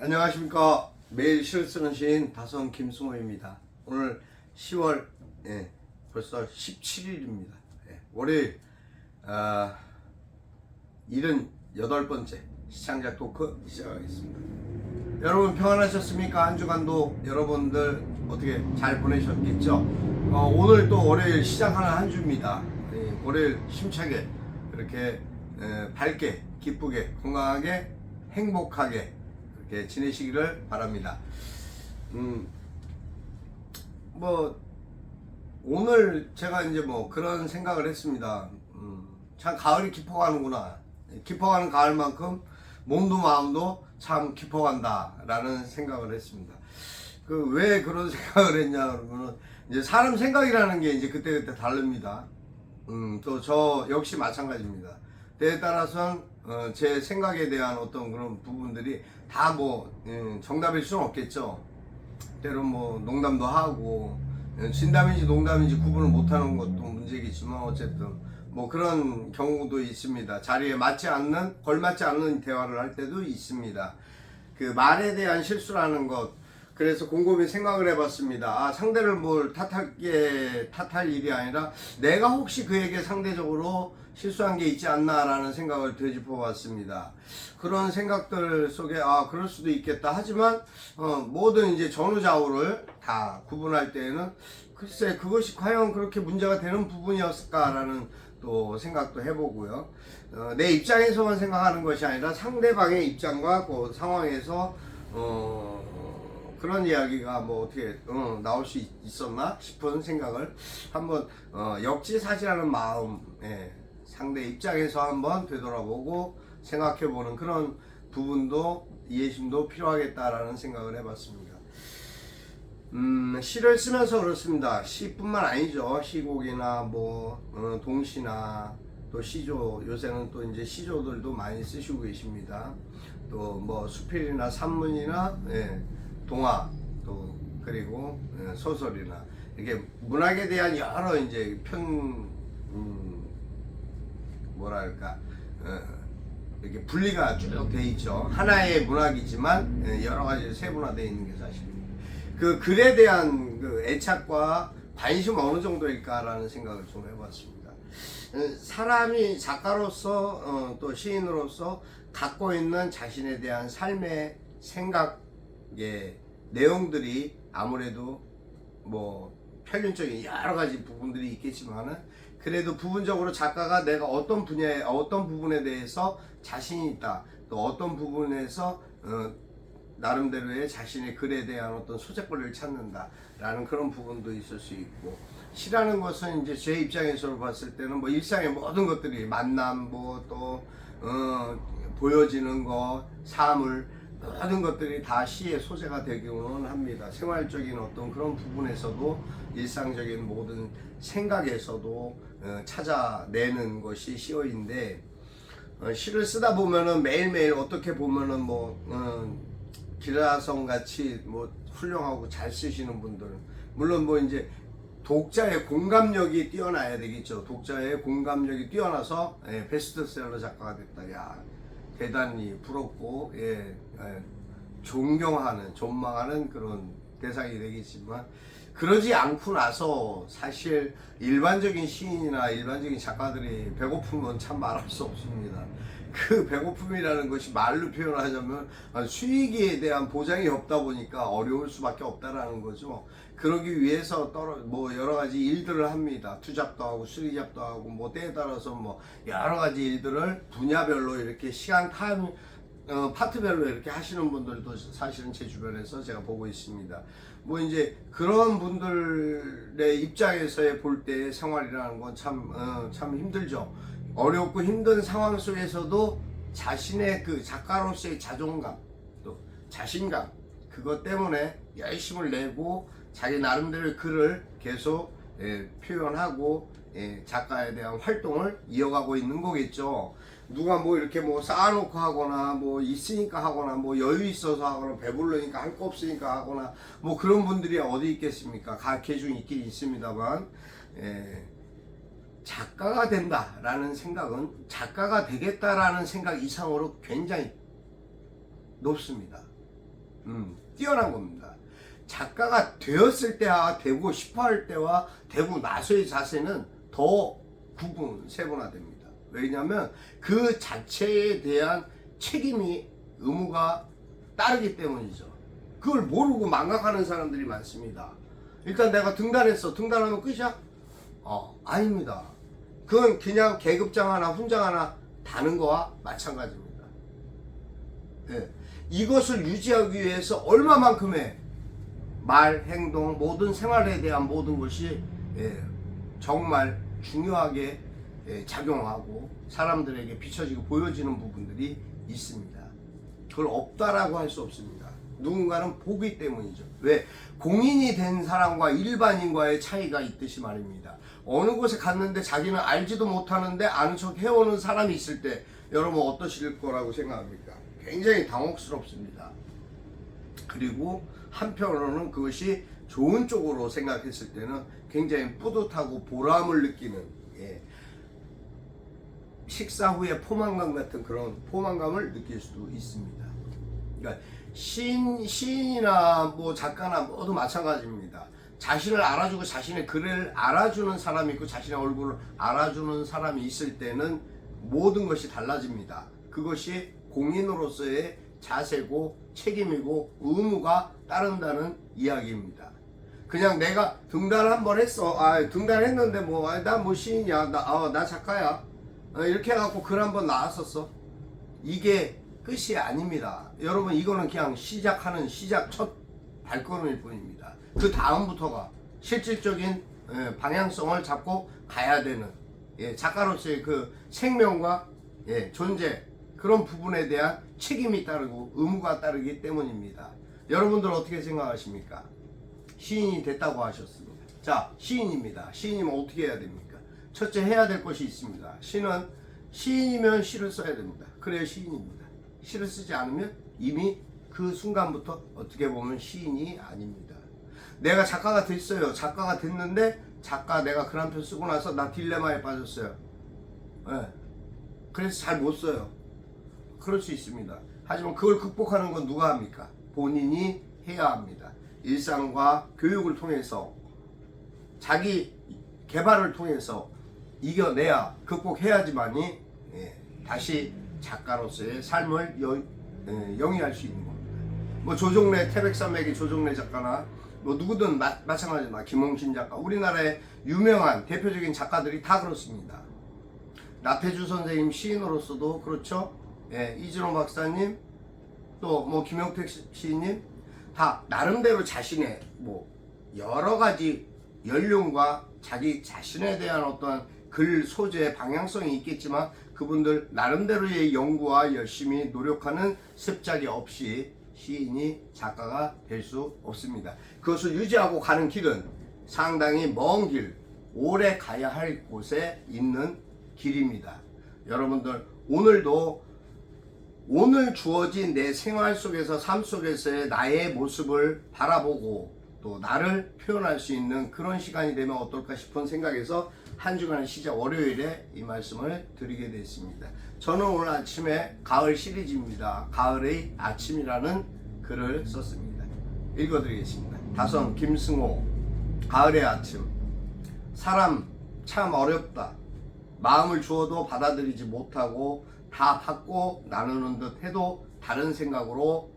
안녕하십니까. 매일 시를 쓰는 시인 다성 김승호입니다. 오늘 10월 예, 벌써 17일입니다. 예, 월요일 아, 78번째 시청자 토크 시작하겠습니다. 여러분 평안하셨습니까? 한 주간도 여러분들 어떻게 잘 보내셨겠죠? 어, 오늘 또 월요일 시작하는 한 주입니다. 예, 월요일 힘차게 그렇게 예, 밝게 기쁘게 건강하게 행복하게 그렇게 지내시기를 바랍니다. 음, 뭐 오늘 제가 이제 뭐 그런 생각을 했습니다. 음, 참 가을이 깊어가는구나. 깊어가는 가을만큼 몸도 마음도 참 깊어간다라는 생각을 했습니다. 그 왜 그런 생각을 했냐 그러면은 이제 사람 생각이라는 게 이제 그때 그때 다릅니다. 음, 또 저 역시 마찬가지입니다. 때에 따라서는 어, 제 생각에 대한 어떤 그런 부분들이 다뭐 정답일 수는 없겠죠. 때로 뭐 농담도 하고 어, 진담인지 농담인지 구분을 못하는 것도 문제겠지만 어쨌든 뭐 그런 경우도 있습니다. 자리에 맞지 않는 걸맞지 않는 대화를 할 때도 있습니다. 그 말에 대한 실수라는 것 그래서 곰곰이 생각을 해봤습니다. 아, 상대를 뭘 탓할 게 탓할 일이 아니라 내가 혹시 그에게 상대적으로 실수한 게 있지 않나라는 생각을 되짚어봤습니다. 그런 생각들 속에 아 그럴 수도 있겠다. 하지만 어, 모든 이제 전후좌우를 다 구분할 때에는 글쎄 그것이 과연 그렇게 문제가 되는 부분이었을까라는 또 생각도 해보고요. 어, 내 입장에서만 생각하는 것이 아니라 상대방의 입장과 그 상황에서 어, 그런 이야기가 뭐 어떻게 어, 나올 수 있- 있었나 싶은 생각을 한번 어, 역지사지하는 마음, 예, 상대 입장에서 한번 되돌아보고 생각해보는 그런 부분도 이해심도 필요하겠다라는 생각을 해봤습니다. 음, 시를 쓰면서 그렇습니다. 시뿐만 아니죠. 시곡이나 뭐 어, 동시나 또 시조 요새는 또 이제 시조들도 많이 쓰시고 계십니다. 또 뭐 수필이나 산문이나 예, 동화 또 그리고 예, 소설이나 이렇게 문학에 대한 여러 이제 편 음, 뭐랄까 어, 이렇게 분리가 쭉 돼 있죠. 하나의 문학이지만 예, 여러 가지 세분화되어 있는 게 사실입니다. 그 글에 대한 그 애착과 관심 어느 정도일까라는 생각을 좀 해봤습니다. 어, 사람이 작가로서 어, 또 시인으로서 갖고 있는 자신에 대한 삶의 생각 의 내용들이 아무래도 뭐 편륜적인 여러 가지 부분들이 있겠지만은 그래도 부분적으로 작가가 내가 어떤 분야에 어떤 부분에 대해서 자신이 있다. 또 어떤 부분에서 어, 나름대로의 자신의 글에 대한 어떤 소재권을 찾는다라는 그런 부분도 있을 수 있고 시라는 것은 이제 제 입장에서 봤을 때는 뭐 일상의 모든 것들이 만남 뭐또 어, 보여지는 것 사물 모든 것들이 다 시의 소재가 되기는 합니다. 생활적인 어떤 그런 부분에서도 일상적인 모든 생각에서도 어, 찾아내는 것이 시어인데 어, 시를 쓰다 보면은 매일매일 어떻게 보면은 뭐 어, 기라성 같이 뭐 훌륭하고 잘 쓰시는 분들 물론 뭐 이제 독자의 공감력이 뛰어나야 되겠죠. 독자의 공감력이 뛰어나서 예, 베스트셀러 작가가 됐다. 야 대단히 부럽고 예, 예, 존경하는 존망하는 그런 대상이 되겠지만 그러지 않고 나서 사실 일반적인 시인이나 일반적인 작가들이 배고픈 건 참 말할 수 없습니다. 그 배고픔이라는 것이 말로 표현하자면 수익에 대한 보장이 없다 보니까 어려울 수밖에 없다라는 거죠. 그러기 위해서 떨어 뭐 여러 가지 일들을 합니다. 투잡도 하고 수리잡도 하고 뭐 때에 따라서 뭐 여러 가지 일들을 분야별로 이렇게 시간 타임 어, 파트별로 이렇게 하시는 분들도 사실은 제 주변에서 제가 보고 있습니다. 뭐 이제 그런 분들의 입장에서의 볼때 생활이라는 건참 어, 참 힘들죠. 어렵고 힘든 상황 속에서도 자신의 그 작가로서의 자존감 또 자신감 그것 때문에 열심을 내고 자기 나름대로의 글을 계속 예, 표현하고 예, 작가에 대한 활동을 이어가고 있는 거겠죠. 누가 뭐 이렇게 뭐 쌓아놓고 하거나 뭐 있으니까 하거나 뭐 여유 있어서 하거나 배부르니까 할 거 없으니까 하거나 뭐 그런 분들이 어디 있겠습니까? 각 계중 있긴 있습니다만 예, 작가가 된다라는 생각은 작가가 되겠다라는 생각 이상으로 굉장히 높습니다. 음, 뛰어난 겁니다. 작가가 되었을 때와 되고 싶어 할 때와 되고 나서의 자세는 더 구분, 세분화됩니다. 왜냐하면 그 자체에 대한 책임이 의무가 따르기 때문이죠. 그걸 모르고 망각하는 사람들이 많습니다. 일단 내가 등단했어. 등단하면 끝이야? 어, 아닙니다. 그건 그냥 계급장 하나, 훈장 하나 다는 거와 마찬가지입니다. 예. 이것을 유지하기 위해서 얼마만큼의 말, 행동, 모든 생활에 대한 모든 것이 예, 정말 중요하게 예, 작용하고 사람들에게 비춰지고 보여지는 부분들이 있습니다. 그걸 없다라고 할 수 없습니다. 누군가는 보기 때문이죠. 왜? 공인이 된 사람과 일반인과의 차이가 있듯이 말입니다. 어느 곳에 갔는데 자기는 알지도 못하는데 아는 척 해오는 사람이 있을 때 여러분 어떠실 거라고 생각합니까? 굉장히 당혹스럽습니다. 그리고 한편으로는 그것이 좋은 쪽으로 생각했을 때는 굉장히 뿌듯하고 보람을 느끼는 예. 식사 후에 포만감 같은 그런 포만감을 느낄 수도 있습니다. 그러니까 시인, 시인이나 뭐 작가나 모두 마찬가지입니다. 자신을 알아주고 자신의 글을 알아주는 사람이 있고 자신의 얼굴을 알아주는 사람이 있을 때는 모든 것이 달라집니다. 그것이 공인으로서의 자세고 책임이고 의무가 따른다는 이야기입니다. 그냥 내가 등단 한 번 했어. 아, 등단했는데 뭐, 아, 나뭐 시인이야. 나, 아, 나 작가야. 어, 이렇게 해갖고 글 한번 나왔었어. 이게 끝이 아닙니다. 여러분, 이거는 그냥 시작하는 시작 첫 발걸음일 뿐입니다. 그 다음부터가 실질적인 예, 방향성을 잡고 가야 되는 예, 작가로서의 그 생명과 예, 존재 그런 부분에 대한 책임이 따르고 의무가 따르기 때문입니다. 여러분들 어떻게 생각하십니까? 시인이 됐다고 하셨습니다. 자, 시인입니다. 시인이면 어떻게 해야 됩니까? 첫째 해야 될 것이 있습니다. 시는 시인이면 시를 써야 됩니다. 그래야 시인입니다. 시를 쓰지 않으면 이미 그 순간부터 어떻게 보면 시인이 아닙니다. 내가 작가가 됐어요. 작가가 됐는데 작가 내가 글 한 편 쓰고 나서 나 딜레마에 빠졌어요. 예. 그래서 잘 못 써요. 그럴 수 있습니다. 하지만 그걸 극복하는 건 누가 합니까? 본인이 해야 합니다. 일상과 교육을 통해서 자기 개발을 통해서 이겨내야 극복해야지만이 예, 다시 작가로서의 삶을 여, 예, 영위할 수 있는 겁니다. 뭐 조종래 태백산맥의 조종래 작가나 뭐 누구든 마, 마찬가지입니다. 김홍신 작가 우리나라의 유명한 대표적인 작가들이 다 그렇습니다. 나태주 선생님 시인으로서도 그렇죠. 예, 이진호 박사님 또 뭐 김영택 시- 시인님 다 나름대로 자신의 뭐 여러 가지 연륜과 자기 자신에 대한 어떤 글 소재의 방향성이 있겠지만 그분들 나름대로의 연구와 열심히 노력하는 습작이 없이 시인이 작가가 될 수 없습니다. 그것을 유지하고 가는 길은 상당히 먼 길, 오래 가야 할 곳에 있는 길입니다. 여러분들 오늘도 오늘 주어진 내 생활 속에서 삶 속에서의 나의 모습을 바라보고 또 나를 표현할 수 있는 그런 시간이 되면 어떨까 싶은 생각에서 한 주간의 시작 월요일에 이 말씀을 드리게 됐습니다. 저는 오늘 아침에 가을 시리즈입니다. 가을의 아침이라는 글을 썼습니다. 읽어드리겠습니다. 다선 김승호 가을의 아침 사람 참 어렵다. 마음을 주어도 받아들이지 못하고 다 받고 나누는 듯 해도 다른 생각으로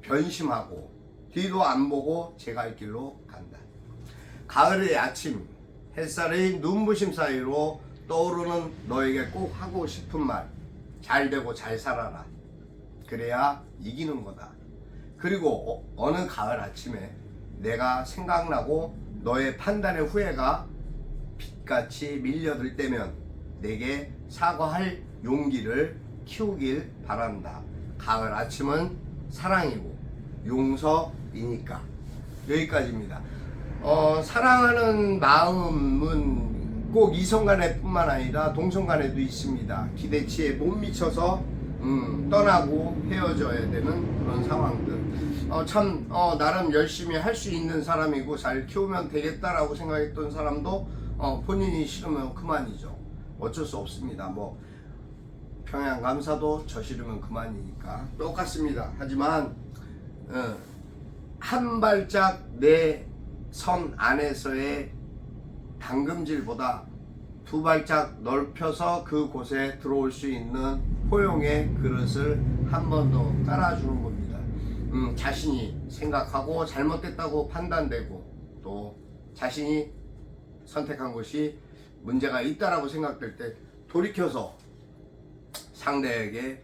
변심하고 뒤도 안 보고 제갈 길로 간다. 가을의 아침 햇살의 눈부심 사이로 떠오르는 너에게 꼭 하고 싶은 말. 잘 되고 잘 살아라. 그래야 이기는 거다. 그리고 어, 느 가을 아침에 내가 생각나고 너의 판단의 후회가 빛같이 밀려들 때면 내게 사과할 용기를 키우길 바란다. 가을 아침은 사랑이고 용서이니까. 여기까지입니다. 어, 사랑하는 마음은 꼭 이성 간에 뿐만 아니라 동성 간에도 있습니다. 기대치에 못 미쳐서 음, 떠나고 헤어져야 되는 그런 상황들. 어, 참, 어, 나름 열심히 할 수 있는 사람이고 잘 키우면 되겠다라고 생각했던 사람도 어, 본인이 싫으면 그만이죠. 어쩔 수 없습니다. 뭐, 평양 감사도 저 싫으면 그만이니까 똑같습니다. 하지만 어, 한 발짝 내 선 안에서의 당금질보다 두 발짝 넓혀서 그곳에 들어올 수 있는 포용의 그릇을 한 번 더 깔아주는 겁니다. 음, 자신이 생각하고 잘못됐다고 판단되고 또 자신이 선택한 것이 문제가 있다라고 생각될 때 돌이켜서 상대에게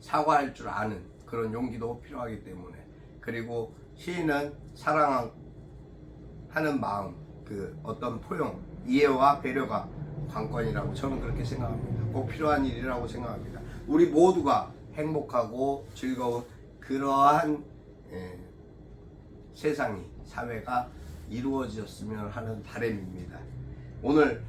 사과할 줄 아는 그런 용기도 필요하기 때문에 그리고 시인은 사랑하는 마음 그 어떤 포용 이해와 배려가 관건이라고 저는 그렇게 생각합니다. 꼭 필요한 일이라고 생각합니다. 우리 모두가 행복하고 즐거운 그러한 예, 세상이 사회가 이루어졌으면 하는 바람입니다. 오늘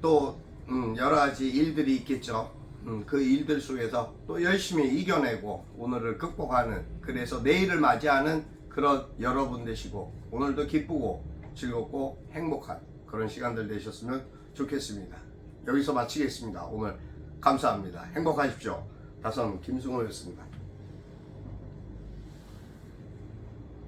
또 음, 여러 가지 일들이 있겠죠. 음, 그 일들 속에서 또 열심히 이겨내고 오늘을 극복하는 그래서 내일을 맞이하는 그런 여러분 되시고 오늘도 기쁘고 즐겁고 행복한 그런 시간들 되셨으면 좋겠습니다. 여기서 마치겠습니다. 오늘 감사합니다. 행복하십시오. 다선 김승호였습니다.